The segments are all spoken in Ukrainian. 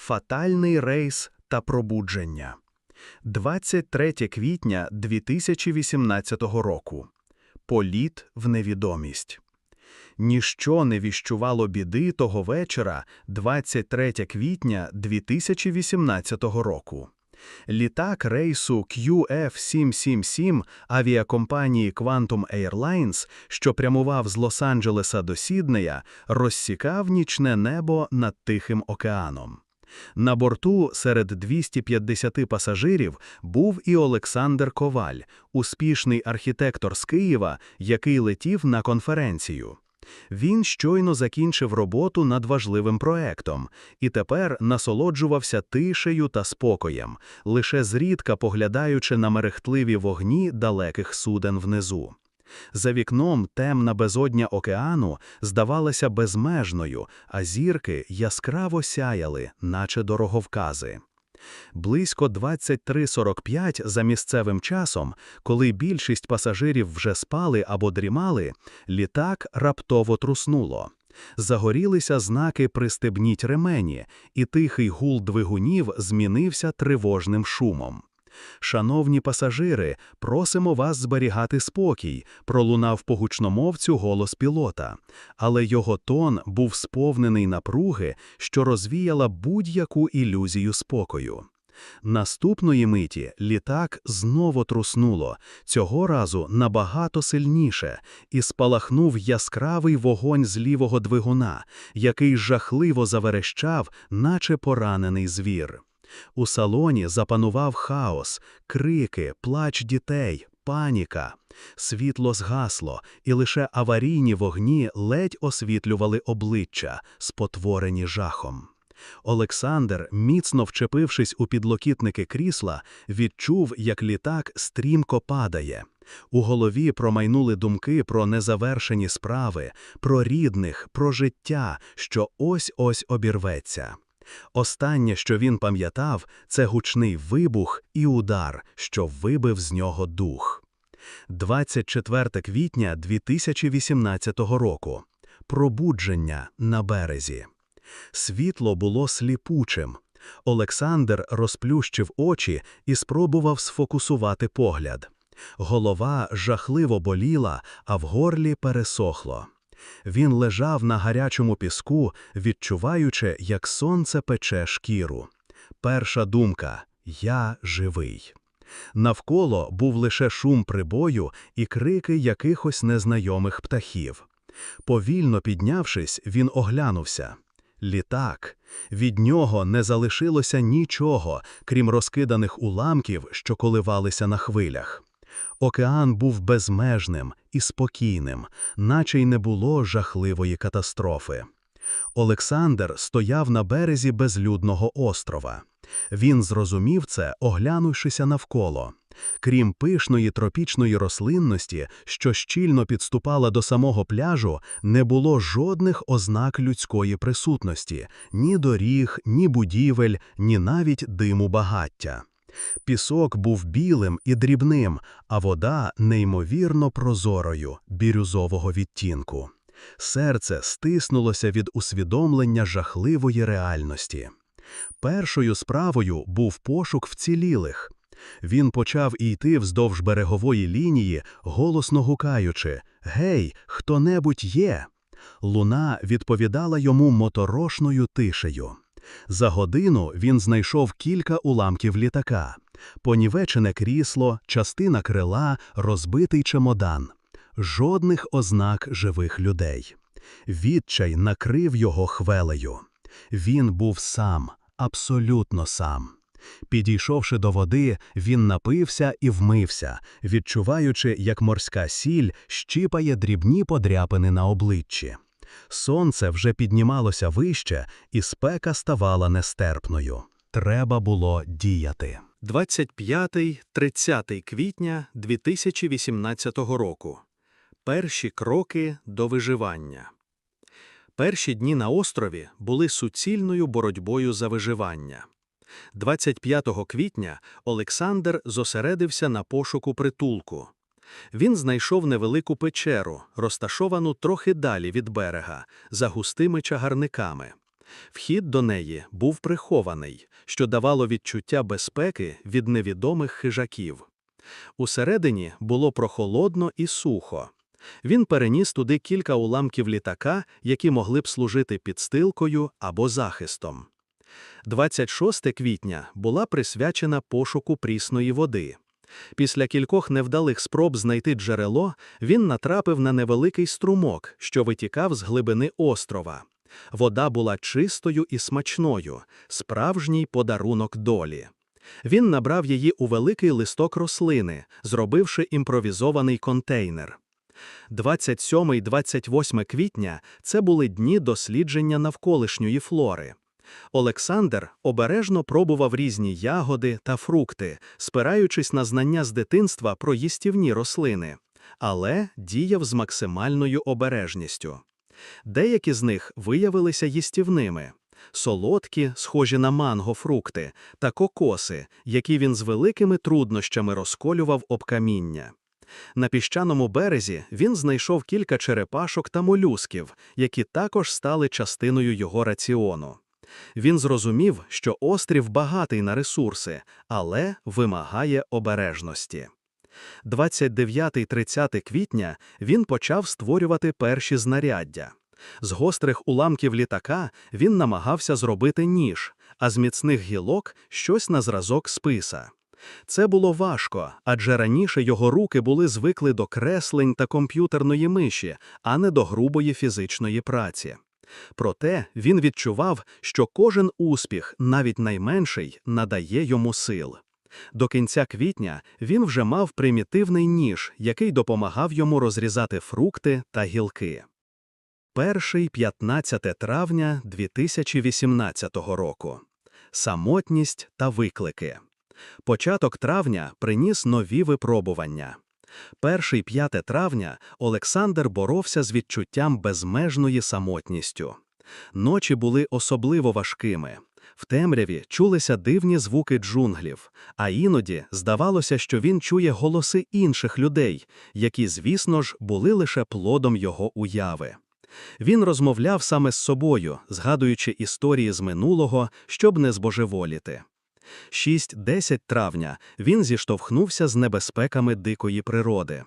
Фатальний рейс та пробудження. 23 квітня 2018 року. Політ в невідомість. Ніщо не віщувало біди того вечора, 23 квітня 2018 року. Літак рейсу QF777 авіакомпанії Quantum Airlines, що прямував з Лос-Анджелеса до Сіднея, розсікав нічне небо над Тихим океаном. На борту серед 250 пасажирів був і Олександр Коваль, успішний архітектор з Києва, який летів на конференцію. Він щойно закінчив роботу над важливим проектом і тепер насолоджувався тишею та спокоєм, лише зрідка поглядаючи на мерехтливі вогні далеких суден внизу. За вікном темна безодня океану здавалася безмежною, а зірки яскраво сяяли, наче дороговкази. Близько 23.45 за місцевим часом, коли більшість пасажирів вже спали або дрімали, літак раптово труснуло. Загорілися знаки «Пристебніть ремені, і тихий гул двигунів змінився тривожним шумом. Шановні пасажири, просимо вас зберігати спокій, пролунав по гучномовцю голос пілота, але його тон був сповнений напруги, що розвіяла будь-яку ілюзію спокою. Наступної миті літак знову труснуло, цього разу набагато сильніше, і спалахнув яскравий вогонь з лівого двигуна, який жахливо заверещав, наче поранений звір. У салоні запанував хаос, крики, плач дітей, паніка. Світло згасло, і лише аварійні вогні ледь освітлювали обличчя, спотворені жахом. Олександр, міцно вчепившись у підлокітники крісла, відчув, як літак стрімко падає. У голові промайнули думки про незавершені справи, про рідних, про життя, що ось ось обірветься. Останнє, що він пам'ятав, це гучний вибух і удар, що вибив з нього дух. 24 квітня 2018 року. Пробудження на березі. Світло було сліпучим. Олександр розплющив очі і спробував сфокусувати погляд. Голова жахливо боліла, а в горлі пересохло. Він лежав на гарячому піску, відчуваючи, як сонце пече шкіру. Перша думка Я живий. Навколо був лише шум прибою і крики якихось незнайомих птахів. Повільно піднявшись, він оглянувся. Літак. Від нього не залишилося нічого, крім розкиданих уламків, що коливалися на хвилях. Океан був безмежним і спокійним, наче й не було жахливої катастрофи. Олександр стояв на березі безлюдного острова. Він зрозумів це, оглянувшися навколо. Крім пишної тропічної рослинності, що щільно підступала до самого пляжу, не було жодних ознак людської присутності ні доріг, ні будівель, ні навіть диму багаття. Пісок був білим і дрібним, а вода неймовірно прозорою, бірюзового відтінку. Серце стиснулося від усвідомлення жахливої реальності. Першою справою був пошук вцілілих. Він почав йти вздовж берегової лінії, голосно гукаючи Гей, хто небудь є. Луна відповідала йому моторошною тишею. За годину він знайшов кілька уламків літака, понівечене крісло, частина крила, розбитий чемодан, жодних ознак живих людей. Відчай накрив його хвелею. Він був сам, абсолютно сам. Підійшовши до води, він напився і вмився, відчуваючи, як морська сіль щіпає дрібні подряпини на обличчі. Сонце вже піднімалося вище, і спека ставала нестерпною. Треба було діяти. 25-30 квітня 2018 року. Перші кроки до виживання. Перші дні на острові були суцільною боротьбою за виживання. 25 квітня Олександр зосередився на пошуку притулку. Він знайшов невелику печеру, розташовану трохи далі від берега, за густими чагарниками. Вхід до неї був прихований, що давало відчуття безпеки від невідомих хижаків. Усередині було прохолодно і сухо. Він переніс туди кілька уламків літака, які могли б служити підстилкою або захистом. 26 квітня була присвячена пошуку прісної води. Після кількох невдалих спроб знайти джерело, він натрапив на невеликий струмок, що витікав з глибини острова. Вода була чистою і смачною, справжній подарунок долі. Він набрав її у великий листок рослини, зробивши імпровізований контейнер. 27-28 квітня це були дні дослідження навколишньої флори. Олександр обережно пробував різні ягоди та фрукти, спираючись на знання з дитинства про їстівні рослини, але діяв з максимальною обережністю. Деякі з них виявилися їстівними. Солодкі, схожі на манго фрукти, та кокоси, які він з великими труднощами розколював об каміння. На піщаному березі він знайшов кілька черепашок та молюсків, які також стали частиною його раціону. Він зрозумів, що острів багатий на ресурси, але вимагає обережності. 29-30 квітня він почав створювати перші знаряддя. З гострих уламків літака він намагався зробити ніж, а з міцних гілок щось на зразок списа. Це було важко, адже раніше його руки були звикли до креслень та комп'ютерної миші, а не до грубої фізичної праці. Проте він відчував, що кожен успіх, навіть найменший, надає йому сил. До кінця квітня він вже мав примітивний ніж, який допомагав йому розрізати фрукти та гілки. Перший 15 травня 2018 року. Самотність та виклики. Початок травня приніс нові випробування. Перший 5 травня Олександр боровся з відчуттям безмежної самотністю. Ночі були особливо важкими. В темряві чулися дивні звуки джунглів, а іноді здавалося, що він чує голоси інших людей, які, звісно ж, були лише плодом його уяви. Він розмовляв саме з собою, згадуючи історії з минулого, щоб не збожеволіти. 6-10 травня він зіштовхнувся з небезпеками дикої природи.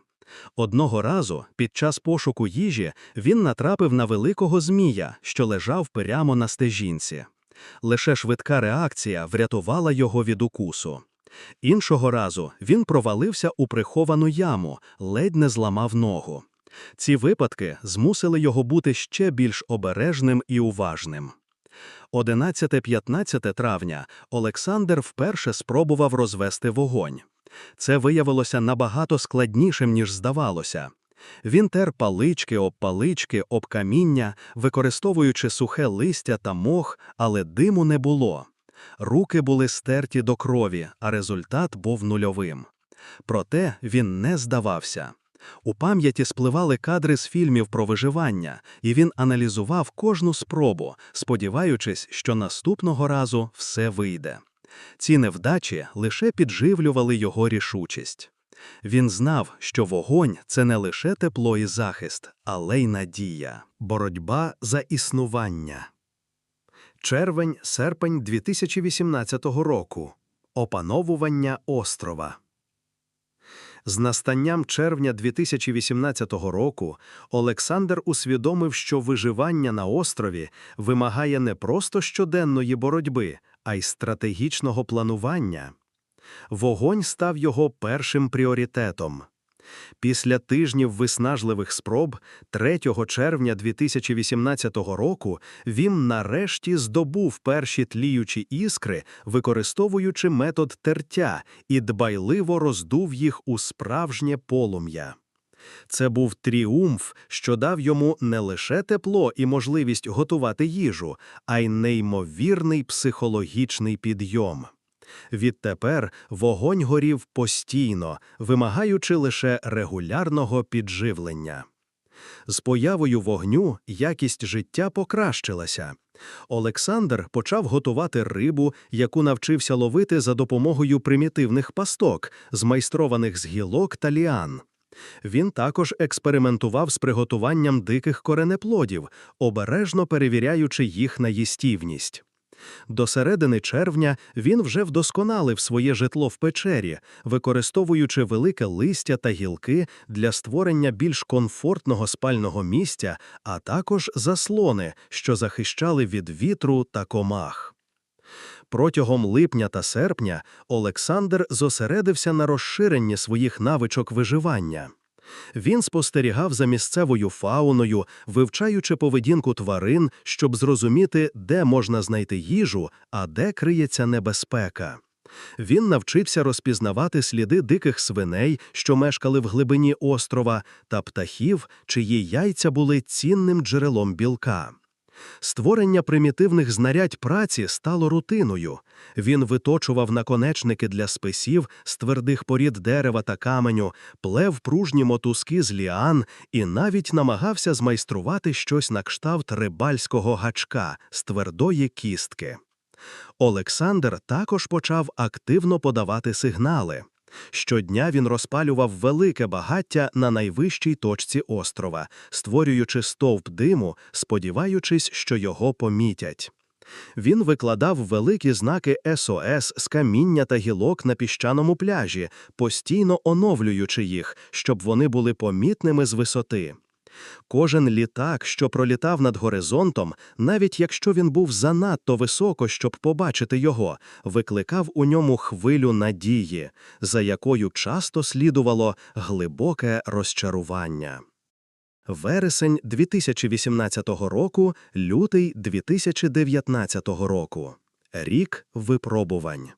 Одного разу, під час пошуку їжі, він натрапив на великого змія, що лежав прямо на стежінці. Лише швидка реакція врятувала його від укусу. Іншого разу він провалився у приховану яму, ледь не зламав ногу. Ці випадки змусили його бути ще більш обережним і уважним. 11-15 травня Олександр вперше спробував розвести вогонь. Це виявилося набагато складнішим, ніж здавалося. Він тер палички об палички, об каміння, використовуючи сухе листя та мох, але диму не було. Руки були стерті до крові, а результат був нульовим. Проте він не здавався. У пам'яті спливали кадри з фільмів про виживання, і він аналізував кожну спробу, сподіваючись, що наступного разу все вийде. Ці невдачі лише підживлювали його рішучість. Він знав, що вогонь це не лише тепло і захист, але й надія, боротьба за існування. Червень, серпень 2018 року. Опановування острова. З настанням червня 2018 року Олександр усвідомив, що виживання на острові вимагає не просто щоденної боротьби, а й стратегічного планування. Вогонь став його першим пріоритетом. Після тижнів виснажливих спроб 3 червня 2018 року він нарешті здобув перші тліючі іскри, використовуючи метод тертя і дбайливо роздув їх у справжнє полум'я. Це був тріумф, що дав йому не лише тепло і можливість готувати їжу, а й неймовірний психологічний підйом. Відтепер вогонь горів постійно, вимагаючи лише регулярного підживлення. З появою вогню якість життя покращилася. Олександр почав готувати рибу, яку навчився ловити за допомогою примітивних пасток, змайстрованих з гілок та ліан. Він також експериментував з приготуванням диких коренеплодів, обережно перевіряючи їх на їстівність. До середини червня він вже вдосконалив своє житло в печері, використовуючи велике листя та гілки для створення більш комфортного спального місця, а також заслони, що захищали від вітру та комах. Протягом липня та серпня Олександр зосередився на розширенні своїх навичок виживання. Він спостерігав за місцевою фауною, вивчаючи поведінку тварин, щоб зрозуміти, де можна знайти їжу, а де криється небезпека. Він навчився розпізнавати сліди диких свиней, що мешкали в глибині острова, та птахів, чиї яйця були цінним джерелом білка. Створення примітивних знарядь праці стало рутиною. Він виточував наконечники для списів з твердих порід дерева та каменю, плев пружні мотузки з ліан і навіть намагався змайструвати щось на кшталт рибальського гачка з твердої кістки. Олександр також почав активно подавати сигнали. Щодня він розпалював велике багаття на найвищій точці острова, створюючи стовп диму, сподіваючись, що його помітять. Він викладав великі знаки СОС з каміння та гілок на піщаному пляжі, постійно оновлюючи їх, щоб вони були помітними з висоти. Кожен літак, що пролітав над горизонтом, навіть якщо він був занадто високо, щоб побачити його, викликав у ньому хвилю надії, за якою часто слідувало глибоке розчарування. Вересень 2018 року, лютий 2019 року. Рік випробувань.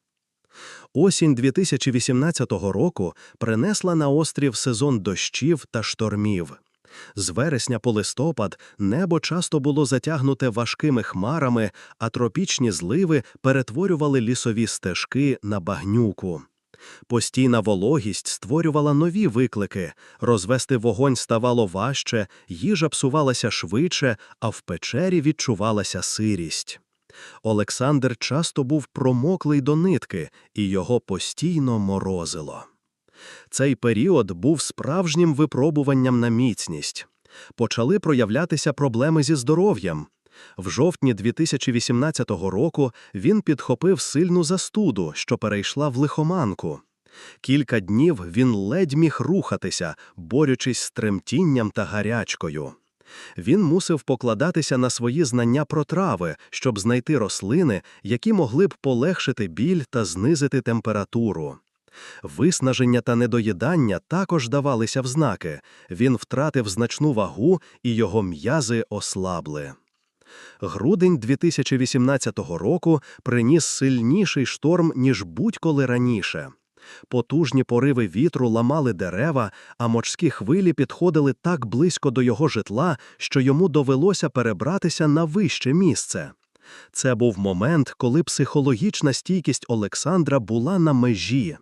Осінь 2018 року принесла на острів сезон дощів та штормів. З вересня по листопад небо часто було затягнуте важкими хмарами, а тропічні зливи перетворювали лісові стежки на багнюку. Постійна вологість створювала нові виклики, розвести вогонь ставало важче, їжа псувалася швидше, а в печері відчувалася сирість. Олександр часто був промоклий до нитки, і його постійно морозило. Цей період був справжнім випробуванням на міцність. Почали проявлятися проблеми зі здоров'ям. В жовтні 2018 року він підхопив сильну застуду, що перейшла в лихоманку. Кілька днів він ледь міг рухатися, борючись з тремтінням та гарячкою. Він мусив покладатися на свої знання про трави, щоб знайти рослини, які могли б полегшити біль та знизити температуру. Виснаження та недоїдання також давалися в знаки. Він втратив значну вагу, і його м'язи ослабли. Грудень 2018 року приніс сильніший шторм, ніж будь-коли раніше. Потужні пориви вітру ламали дерева, а морські хвилі підходили так близько до його житла, що йому довелося перебратися на вище місце. Це був момент, коли психологічна стійкість Олександра була на межі.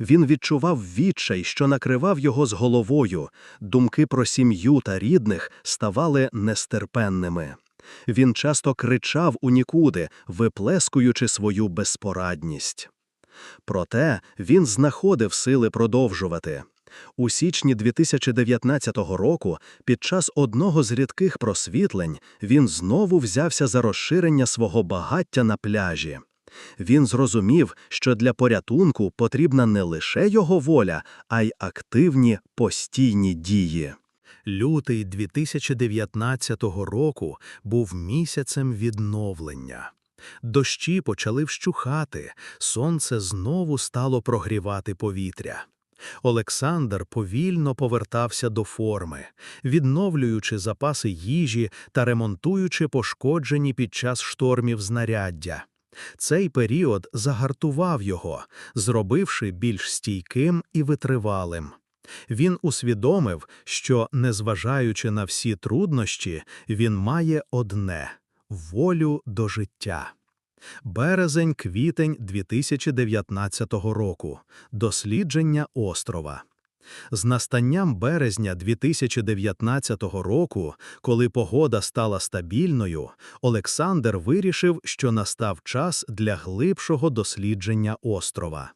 Він відчував відчай, що накривав його з головою, думки про сім'ю та рідних ставали нестерпенними. Він часто кричав у нікуди, виплескуючи свою безпорадність. Проте він знаходив сили продовжувати. У січні 2019 року, під час одного з рідких просвітлень, він знову взявся за розширення свого багаття на пляжі. Він зрозумів, що для порятунку потрібна не лише його воля, а й активні постійні дії. Лютий 2019 року був місяцем відновлення. Дощі почали вщухати, сонце знову стало прогрівати повітря. Олександр повільно повертався до форми, відновлюючи запаси їжі та ремонтуючи пошкоджені під час штормів знаряддя. Цей період загартував його, зробивши більш стійким і витривалим. Він усвідомив, що, незважаючи на всі труднощі, він має одне волю до життя. Березень-квітень 2019 року. Дослідження острова. З настанням березня 2019 року, коли погода стала стабільною, Олександр вирішив, що настав час для глибшого дослідження острова.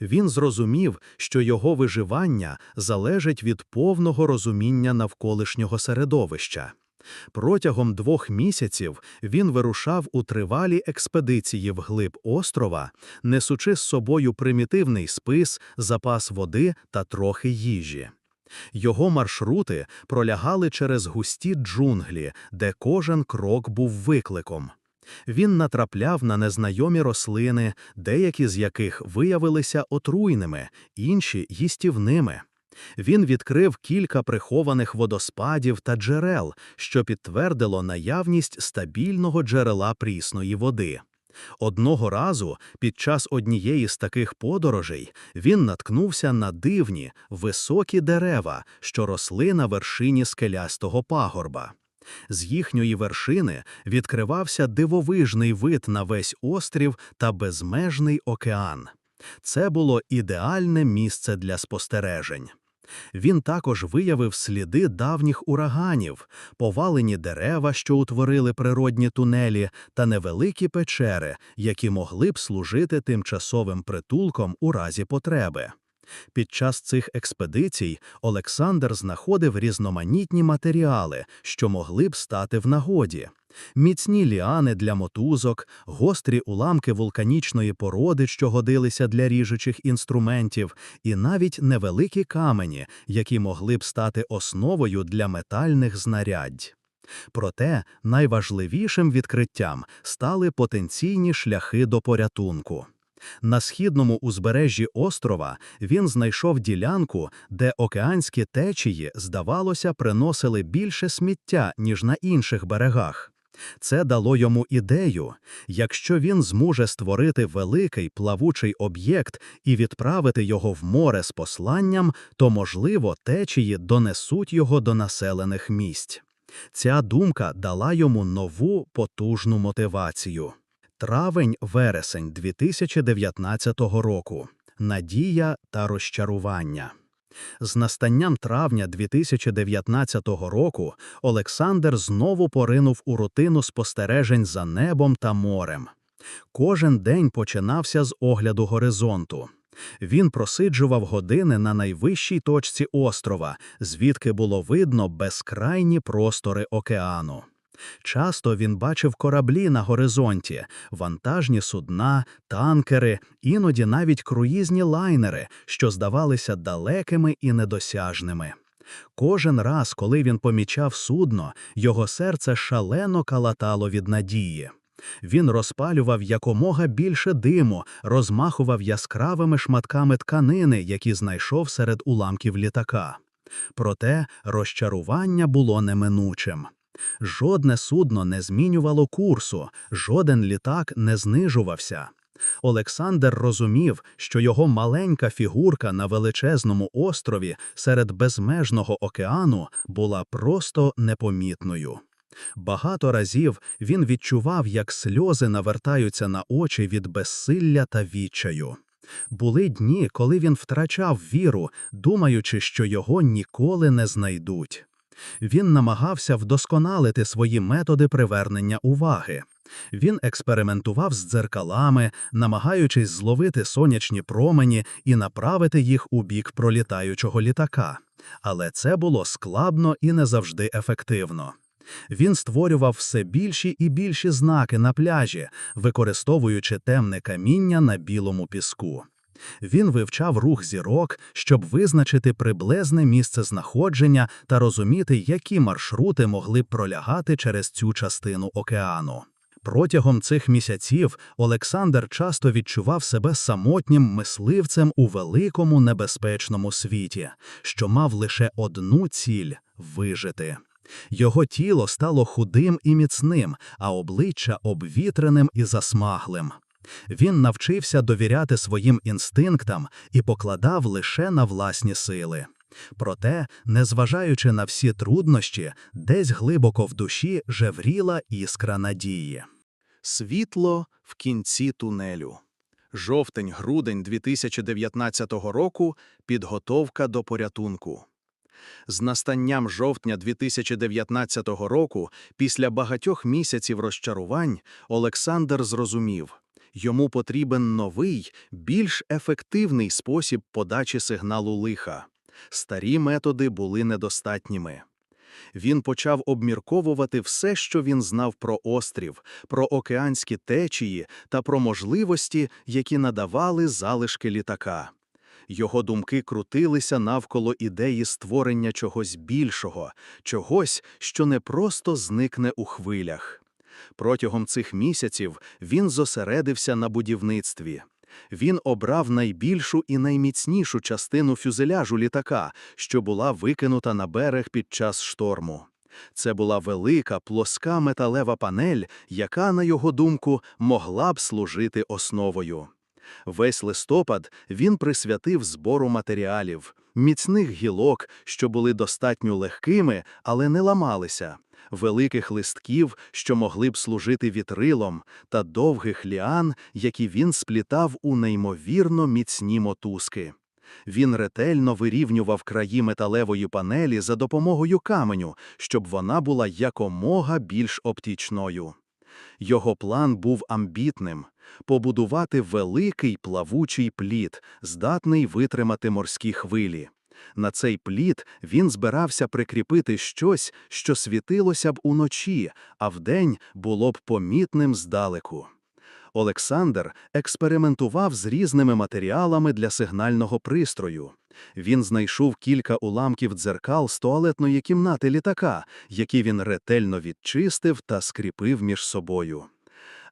Він зрозумів, що його виживання залежить від повного розуміння навколишнього середовища. Протягом двох місяців він вирушав у тривалі експедиції вглиб острова, несучи з собою примітивний спис, запас води та трохи їжі. Його маршрути пролягали через густі джунглі, де кожен крок був викликом. Він натрапляв на незнайомі рослини, деякі з яких виявилися отруйними, інші їстівними. Він відкрив кілька прихованих водоспадів та джерел, що підтвердило наявність стабільного джерела прісної води. Одного разу під час однієї з таких подорожей він наткнувся на дивні, високі дерева, що росли на вершині скелястого пагорба. З їхньої вершини відкривався дивовижний вид на весь острів та безмежний океан. Це було ідеальне місце для спостережень. Він також виявив сліди давніх ураганів, повалені дерева, що утворили природні тунелі, та невеликі печери, які могли б служити тимчасовим притулком у разі потреби. Під час цих експедицій Олександр знаходив різноманітні матеріали, що могли б стати в нагоді. Міцні ліани для мотузок, гострі уламки вулканічної породи, що годилися для ріжучих інструментів, і навіть невеликі камені, які могли б стати основою для метальних знарядь. Проте найважливішим відкриттям стали потенційні шляхи до порятунку. На східному узбережжі острова він знайшов ділянку, де океанські течії, здавалося, приносили більше сміття, ніж на інших берегах. Це дало йому ідею якщо він зможе створити великий плавучий об'єкт і відправити його в море з посланням, то, можливо, течії донесуть його до населених місць. Ця думка дала йому нову потужну мотивацію. Травень-вересень 2019 року. Надія та розчарування. З настанням травня 2019 року Олександр знову поринув у рутину спостережень за небом та морем. Кожен день починався з огляду горизонту. Він просиджував години на найвищій точці острова, звідки було видно безкрайні простори океану. Часто він бачив кораблі на горизонті, вантажні судна, танкери, іноді навіть круїзні лайнери, що здавалися далекими і недосяжними. Кожен раз, коли він помічав судно, його серце шалено калатало від надії. Він розпалював якомога більше диму, розмахував яскравими шматками тканини, які знайшов серед уламків літака. Проте розчарування було неминучим. Жодне судно не змінювало курсу, жоден літак не знижувався. Олександр розумів, що його маленька фігурка на величезному острові серед безмежного океану була просто непомітною. Багато разів він відчував, як сльози навертаються на очі від безсилля та відчаю. Були дні, коли він втрачав віру, думаючи, що його ніколи не знайдуть. Він намагався вдосконалити свої методи привернення уваги. Він експериментував з дзеркалами, намагаючись зловити сонячні промені і направити їх у бік пролітаючого літака. Але це було складно і не завжди ефективно. Він створював все більші і більші знаки на пляжі, використовуючи темне каміння на білому піску. Він вивчав рух зірок, щоб визначити приблизне місце знаходження та розуміти, які маршрути могли б пролягати через цю частину океану. Протягом цих місяців Олександр часто відчував себе самотнім мисливцем у великому небезпечному світі, що мав лише одну ціль вижити. Його тіло стало худим і міцним, а обличчя обвітреним і засмаглим. Він навчився довіряти своїм інстинктам і покладав лише на власні сили. Проте, незважаючи на всі труднощі, десь глибоко в душі жевріла іскра надії. Світло в кінці тунелю. Жовтень-грудень 2019 року підготовка до порятунку. З настанням жовтня 2019 року, після багатьох місяців розчарувань, Олександр зрозумів Йому потрібен новий, більш ефективний спосіб подачі сигналу лиха. Старі методи були недостатніми. Він почав обмірковувати все, що він знав про острів, про океанські течії та про можливості, які надавали залишки літака. Його думки крутилися навколо ідеї створення чогось більшого, чогось, що не просто зникне у хвилях. Протягом цих місяців він зосередився на будівництві. Він обрав найбільшу і найміцнішу частину фюзеляжу літака, що була викинута на берег під час шторму. Це була велика плоска металева панель, яка, на його думку, могла б служити основою. Весь листопад він присвятив збору матеріалів, міцних гілок, що були достатньо легкими, але не ламалися, великих листків, що могли б служити вітрилом, та довгих ліан, які він сплітав у неймовірно міцні мотузки. Він ретельно вирівнював краї металевої панелі за допомогою каменю, щоб вона була якомога більш оптічною. Його план був амбітним побудувати великий плавучий плід, здатний витримати морські хвилі. На цей плід він збирався прикріпити щось, що світилося б уночі, а вдень було б помітним здалеку. Олександр експериментував з різними матеріалами для сигнального пристрою. Він знайшов кілька уламків дзеркал з туалетної кімнати літака, які він ретельно відчистив та скріпив між собою.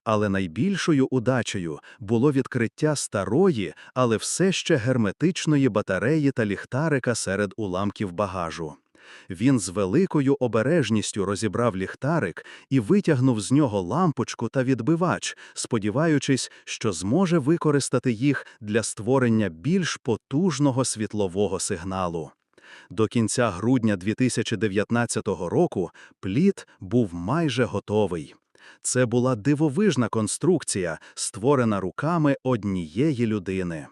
Але найбільшою удачею було відкриття старої, але все ще герметичної батареї та ліхтарика серед уламків багажу. Він з великою обережністю розібрав ліхтарик і витягнув з нього лампочку та відбивач, сподіваючись, що зможе використати їх для створення більш потужного світлового сигналу. До кінця грудня 2019 року плід був майже готовий. Це була дивовижна конструкція, створена руками однієї людини.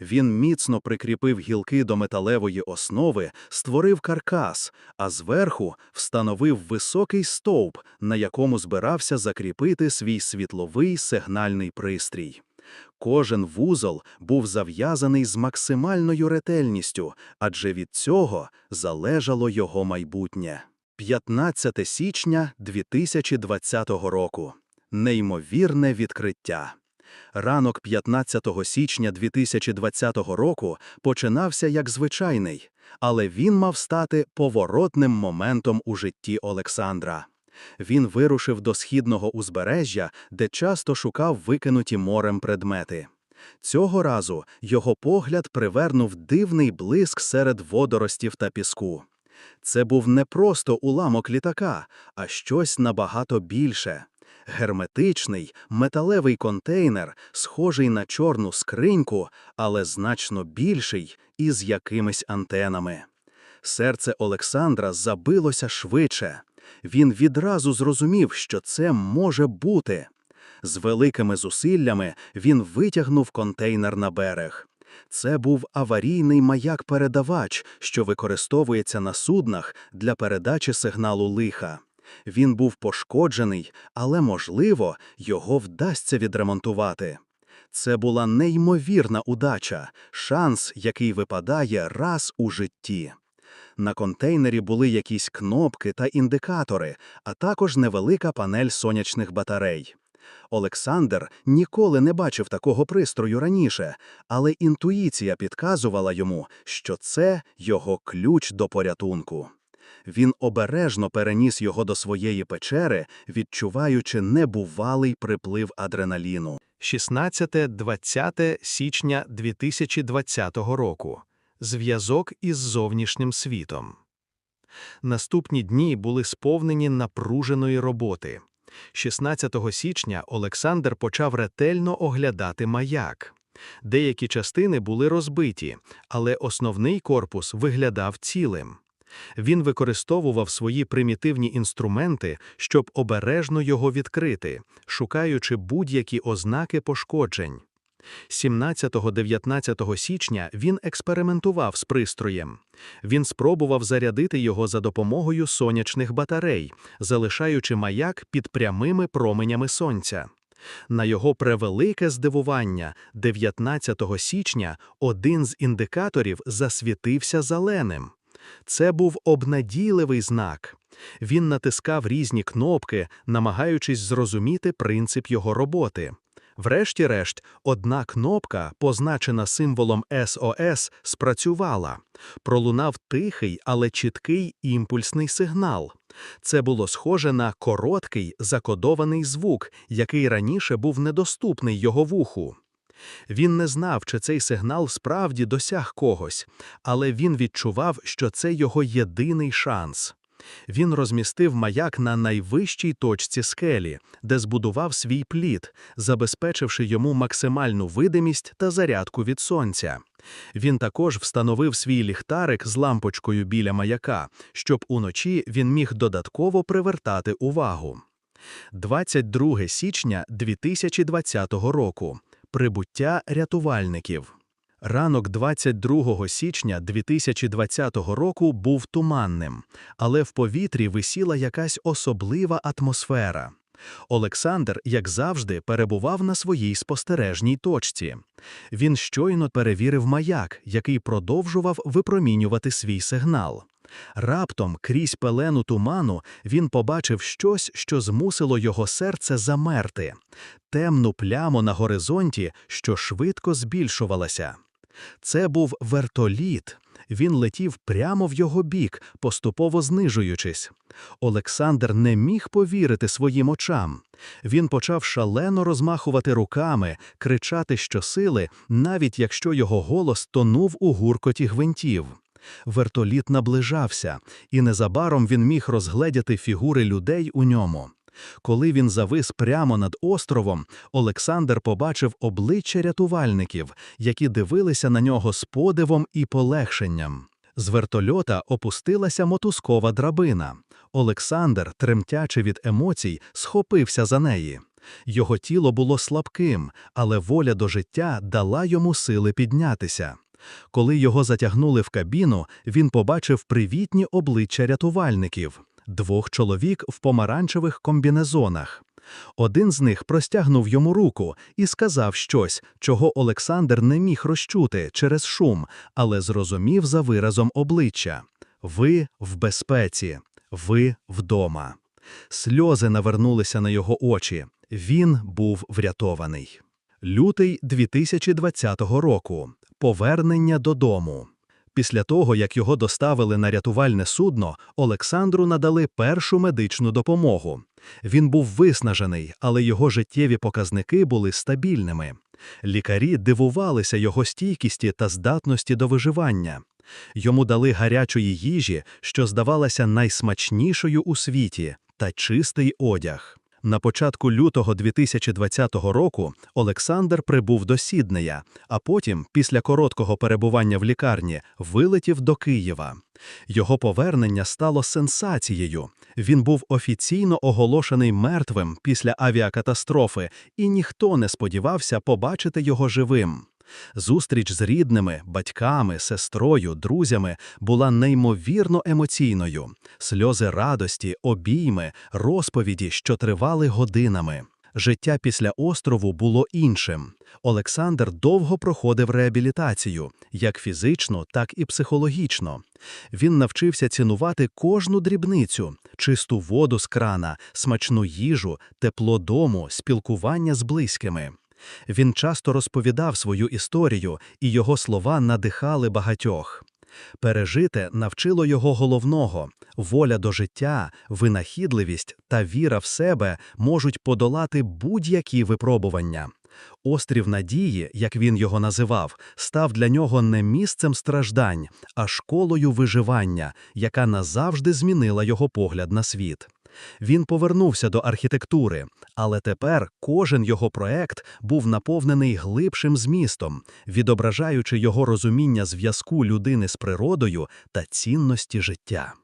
Він міцно прикріпив гілки до металевої основи, створив каркас, а зверху встановив високий стовп, на якому збирався закріпити свій світловий сигнальний пристрій. Кожен вузол був зав'язаний з максимальною ретельністю, адже від цього залежало його майбутнє. 15 січня 2020 року. Неймовірне відкриття. Ранок 15 січня 2020 року починався як звичайний, але він мав стати поворотним моментом у житті Олександра. Він вирушив до східного узбережжя, де часто шукав викинуті морем предмети. Цього разу його погляд привернув дивний блиск серед водоростів та піску. Це був не просто уламок літака, а щось набагато більше. Герметичний металевий контейнер, схожий на чорну скриньку, але значно більший і з якимись антенами. Серце Олександра забилося швидше. Він відразу зрозумів, що це може бути. З великими зусиллями він витягнув контейнер на берег. Це був аварійний маяк-передавач, що використовується на суднах для передачі сигналу лиха. Він був пошкоджений, але, можливо, його вдасться відремонтувати. Це була неймовірна удача, шанс, який випадає раз у житті. На контейнері були якісь кнопки та індикатори, а також невелика панель сонячних батарей. Олександр ніколи не бачив такого пристрою раніше, але інтуїція підказувала йому, що це його ключ до порятунку. Він обережно переніс його до своєї печери, відчуваючи небувалий приплив адреналіну. 16-20 січня 2020 року. Зв'язок із зовнішнім світом. Наступні дні були сповнені напруженої роботи. 16 січня Олександр почав ретельно оглядати маяк. Деякі частини були розбиті, але основний корпус виглядав цілим. Він використовував свої примітивні інструменти, щоб обережно його відкрити, шукаючи будь-які ознаки пошкоджень. 17-19 січня він експериментував з пристроєм. Він спробував зарядити його за допомогою сонячних батарей, залишаючи маяк під прямими променями сонця. На його превелике здивування, 19 січня один з індикаторів засвітився зеленим. Це був обнадійливий знак. Він натискав різні кнопки, намагаючись зрозуміти принцип його роботи. Врешті-решт, одна кнопка, позначена символом SOS, спрацювала. Пролунав тихий, але чіткий імпульсний сигнал. Це було схоже на короткий закодований звук, який раніше був недоступний його вуху. Він не знав, чи цей сигнал справді досяг когось, але він відчував, що це його єдиний шанс. Він розмістив маяк на найвищій точці скелі, де збудував свій плід, забезпечивши йому максимальну видимість та зарядку від сонця. Він також встановив свій ліхтарик з лампочкою біля маяка, щоб уночі він міг додатково привертати увагу. 22 січня 2020 року. Прибуття рятувальників. Ранок 22 січня 2020 року був туманним, але в повітрі висіла якась особлива атмосфера. Олександр, як завжди, перебував на своїй спостережній точці. Він щойно перевірив маяк, який продовжував випромінювати свій сигнал. Раптом, крізь пелену туману, він побачив щось, що змусило його серце замерти темну пляму на горизонті, що швидко збільшувалася. Це був вертоліт. Він летів прямо в його бік, поступово знижуючись. Олександр не міг повірити своїм очам. Він почав шалено розмахувати руками, кричати щосили, навіть якщо його голос тонув у гуркоті гвинтів. Вертоліт наближався, і незабаром він міг розгледіти фігури людей у ньому. Коли він завис прямо над островом, Олександр побачив обличчя рятувальників, які дивилися на нього з подивом і полегшенням. З вертольота опустилася мотузкова драбина. Олександр, тремтячи від емоцій, схопився за неї. Його тіло було слабким, але воля до життя дала йому сили піднятися. Коли його затягнули в кабіну, він побачив привітні обличчя рятувальників двох чоловік в помаранчевих комбінезонах. Один з них простягнув йому руку і сказав щось, чого Олександр не міг розчути через шум, але зрозумів за виразом обличчя Ви в безпеці, ви вдома. Сльози навернулися на його очі. Він був врятований. Лютий 2020 року. Повернення додому. Після того, як його доставили на рятувальне судно, Олександру надали першу медичну допомогу. Він був виснажений, але його життєві показники були стабільними. Лікарі дивувалися його стійкісті та здатності до виживання. Йому дали гарячої їжі, що здавалася найсмачнішою у світі, та чистий одяг. На початку лютого 2020 року Олександр прибув до Сіднея, а потім, після короткого перебування в лікарні, вилетів до Києва. Його повернення стало сенсацією. Він був офіційно оголошений мертвим після авіакатастрофи, і ніхто не сподівався побачити його живим. Зустріч з рідними, батьками, сестрою, друзями була неймовірно емоційною, сльози радості, обійми, розповіді, що тривали годинами. Життя після острову було іншим. Олександр довго проходив реабілітацію, як фізично, так і психологічно. Він навчився цінувати кожну дрібницю, чисту воду з крана, смачну їжу, тепло дому, спілкування з близькими. Він часто розповідав свою історію, і його слова надихали багатьох. Пережите навчило його головного воля до життя, винахідливість та віра в себе можуть подолати будь-які випробування. Острів надії, як він його називав, став для нього не місцем страждань, а школою виживання, яка назавжди змінила його погляд на світ. Він повернувся до архітектури, але тепер кожен його проект був наповнений глибшим змістом, відображаючи його розуміння зв'язку людини з природою та цінності життя.